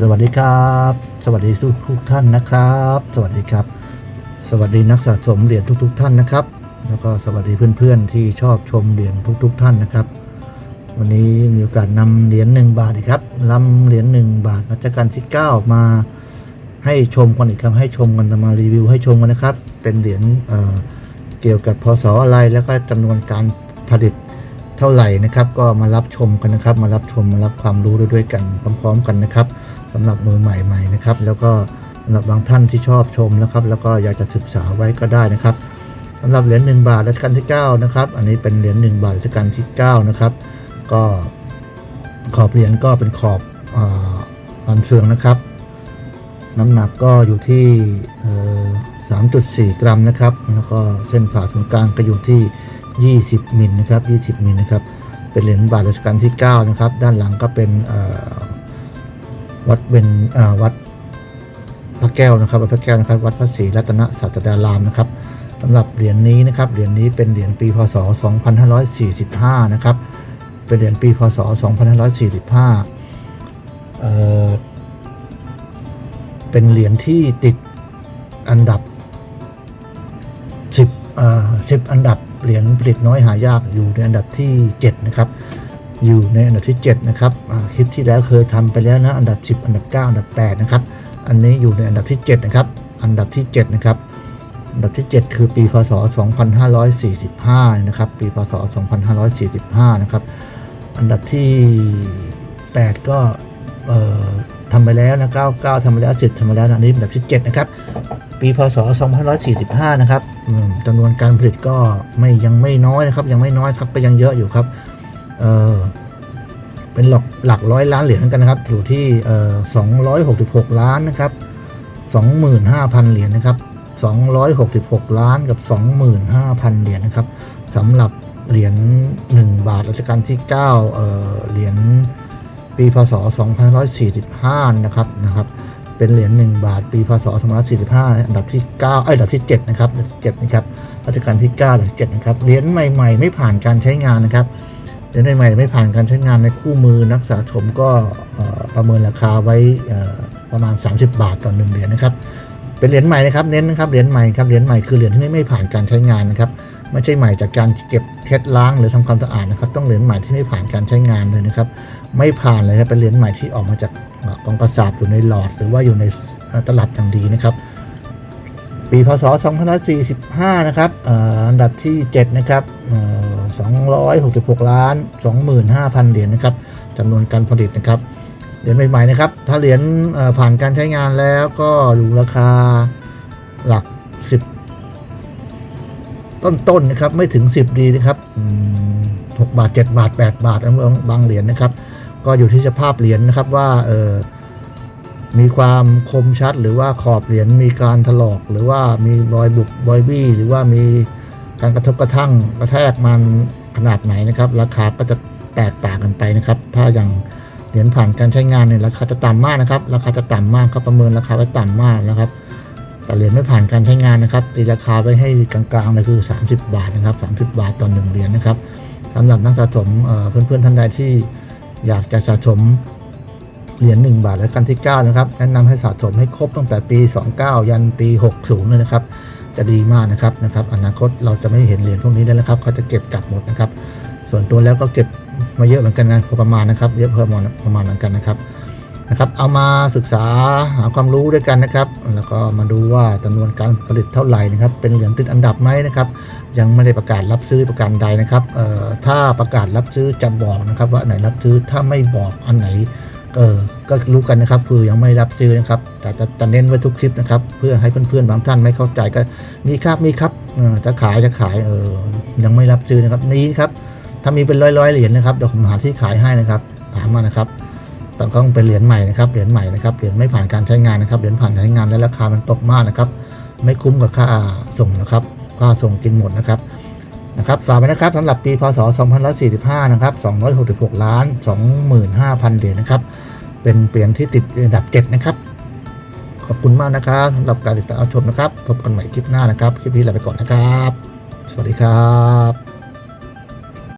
สวัสดีครับ สวัสดีทุกทุกท่านนะครับ สวัสดีครับ สวัสดีนักสะสมเหรียญทุก ๆ ท่านนะครับ แล้วก็สวัสดีเพื่อนๆ ที่ชอบชมเหรียญทุก ๆ ท่านนะครับ วันนี้มีโอกาสนำเหรียญหนึ่งบาทครับนำเหรียญหนึ่งบาทรัชกาลที่ 9 มาให้ชมกันอีกครับให้ชมกันมารีวิวให้ชมกันนะครับ เป็นเหรียญเเกี่ยวกับพศอะไรแล้วก็จำนวนการผลิตเท่าไหร่นะครับ ก็มารับชมกันนะครับ มารับชมมารับความรู้ด้วยกันพร้อมๆกันนะครับ สำหรับมือใหม่ๆนะครับ แล้วก็สำหรับบางท่านที่ชอบชมนะครับ แล้วก็อยากจะศึกษาไว้ก็ได้นะครับสำหรับเหรียญ1บาทรัชกาลที่9นะครับ อันนี้เป็นเหรียญ1บาทรัชกาลที่9นะครับ ก็ขอบเหรียญก็เป็นขอบอันเฟืองนะครับ น้ำหนักก็อยู่ที่3.4 กรัมนะครับ แล้วก็เส้นผ่าศูนย์กลางก็อยู่ที่ 20มิลนะครับ 20มิลนะครับ เป็นเหรียญบาทรัชกาลที่ 9 นะครับ ด้านหลังก็เป็น วัดเป็นวัดพระแก้วนะครับวัดพระแก้วนะครับ วัดพระศรีรัตนสัตดารามนะครับสำหรับเหรียญนี้นะครับเหรียญนี้เป็นเหรียญปีพศ 2545 นะครับ เป็นเหรียญปีพศ 2545เอ่อเป็นเหรียญที่ติดอันดับ 10อ่า10 อันดับเหรียญผลิตน้อยหายากอยู่ในอันดับที่ 7 นะครับ อยู่ในอันดับที่ 7 นะครับคลิปที่แล้วเคยทำไปแล้วนะ อันดับ 10 อันดับ 9 อันดับ 8 นะครับ อันนี้อยู่ในอันดับที่ 7 นะครับ อันดับที่ 7 นะครับ อันดับที่ 7 คือปีพศ 2545 นะครับ ปีพศ 2545 นะครับ อันดับที่ 8 ก็ทำไปแล้วนะ 99ทำไปแล้ว 10ทำไปแล้วนะอันนี้อันดับที่ 7 นะครับ ปีพศ 2545 นะครับจำนวนการผลิตก็ไม่ยังไม่น้อยนะครับ ยังไม่น้อยครับ ก็ยังเยอะอยู่ครับ เออเป็นหลักหลักร้อยล้านเหรียญเหมือนกันนะครับ อยู่ที่เอ่อ266ล้านนะครับ25,000เหรียญนะครับ266ล้านกับ25,000เหรียญนะครับสำหรับเหรียญ1บาทรัชกาลที่เอ่อเหรียญปีพศ2545นะครับนะครับเป็นเหรียญ1บาท ปีพศ2545 อันดับที่9เอ้ยอันดับที่ 7 นะครับอันดับที่7นะครับรัชกาลที่9อันดับที่7นะครับ เหรียญใหม่ ๆ ไม่ผ่านการใช้งานนะครับ เหรียญใหม่ไม่ผ่านการใช้งานในคู่มือนักสะสมก็ประเมินราคาไว้ประมาณ 30 บาทต่อหนึ่งเหรียญนะครับ เป็นเหรียญใหม่นะครับเน้นนะครับเหรียญใหม่ครับเหรียญใหม่คือเหรียญที่ไม่ผ่านการใช้งานนะครับไม่ใช่ใหม่จากการเก็บเช็ดล้างหรือทำความสะอาดนะครับ ต้องเหรียญใหม่ที่ไม่ผ่านการใช้งานเลยนะครับ ไม่ผ่านเลยครับเป็นเหรียญใหม่ที่ออกมาจากกองกระสาบอยู่ในหลอด หรือว่าอยู่ในตลับอย่างดีนะครับ ปีพศ 2545 นะครับอ,อ,อันดับที่ 7 นะครับเอ่อ266 ล้าน 25,000 เหรียญนะครับจำนวนการผลิตนะครับ เหรียญใหม่ๆนะครับ ถ้าเหรียญผ่านการใช้งานแล้วก็อยู่ราคาหลัก 10 ต้นๆนะครับ ไม่ถึง 10 ดีนะครับ 6 บาท 7 บาท 8 บาทบางบางเหรียญนะครับ ก็อยู่ที่สภาพเหรียญนะครับว่าเออ มีความคมชัดหรือว่าขอบเหรียญมีการถลอก หรือว่ามีรอยบุบรอยบี้หรือว่ามีการกระทบกระทั่งกระแทกมันขนาดไหนนะครับ ราคาก็จะแตกต่างกันไปนะครับ ถ้าอย่างเหรียญผ่านการใช้งานเนี่ยราคาจะต่ำมากนะครับ ราคาจะต่ำมากครับประเมินราคาไว้ต่ำมากนะครับ แต่เหรียญไม่ผ่านการใช้งานนะครับ ตีราคาไว้ให้กลางๆเลยคือ 30 บาทนะครับ 30 บาทต่อหนึ่งเหรียญนะครับสำหรับนักสะสมเอ่อเพื่อนๆท่านใดที่อยากจะสะสม เหรียญ1บาทและกันที่ 9 นะครับ แนะนำให้สะสมให้ครบตั้งแต่ปี 29 ยันปี 60เลยนะครับ จะดีมากนะครับนะครับ อนาคตเราจะไม่เห็นเหรียญพวกนี้แล้วนะครับเขาจะเก็บกลับหมดนะครับ ส่วนตัวแล้วก็เก็บมาเยอะเหมือนกันนะพอประมาณนะครับ เยอะพอประมาประมาณเหมือนกันนะครับนะครับ เอามาศึกษาหาความรู้ด้วยกันนะครับ แล้วก็มาดูว่าจำนวนการผลิตเท่าไหร่นะครับ เป็นเหรียญติดอันดับไหมนะครับ ยังไม่ได้ประกาศรับซื้อประการใดนะครับเอ่อถ้าประกาศรับซื้อจะบอกนะครับ ว่าไหนรับซื้อถ้าไม่บอกอันไหน เออก็รู้กันนะครับ คือยังไม่รับซื้อนะครับ แต่จะเน้นไว้ทุกคลิปนะครับ เพื่อให้เพื่อนๆบางท่านไม่เข้าใจก็มีครับมีครับจะขายจะขายเออยังไม่รับซื้อนะครับนี้ครับ ถ้ามีเป็นร้อยๆเหรียญนะครับเดี๋ยวผมหาที่ขายให้นะครับ ถามมานะครับแต่ก็ต้องเป็นเหรียญใหม่นะครับเหรียญใหม่นะครับเหรียญไม่ผ่านการใช้งานนะครับเหรียญผ่านการใช้งานแล้วราคามันตกมากนะครับ ไม่คุ้มกับค่าส่งนะครับ ค่าส่งกินหมดนะครับ นะครับฝากไว้นะครับสำหรับปีพศ 2545 นะครับ 266 ล้าน 25,000 เหรียญนะครับ เป็นเปลี่ยนที่ติดอันดับ 7 นะครับ ขอบคุณมากนะครับสำหรับการติดตามชมนะครับ พบกันใหม่คลิปหน้านะครับ คลิปนี้ลาไปก่อนนะครับ สวัสดีครับ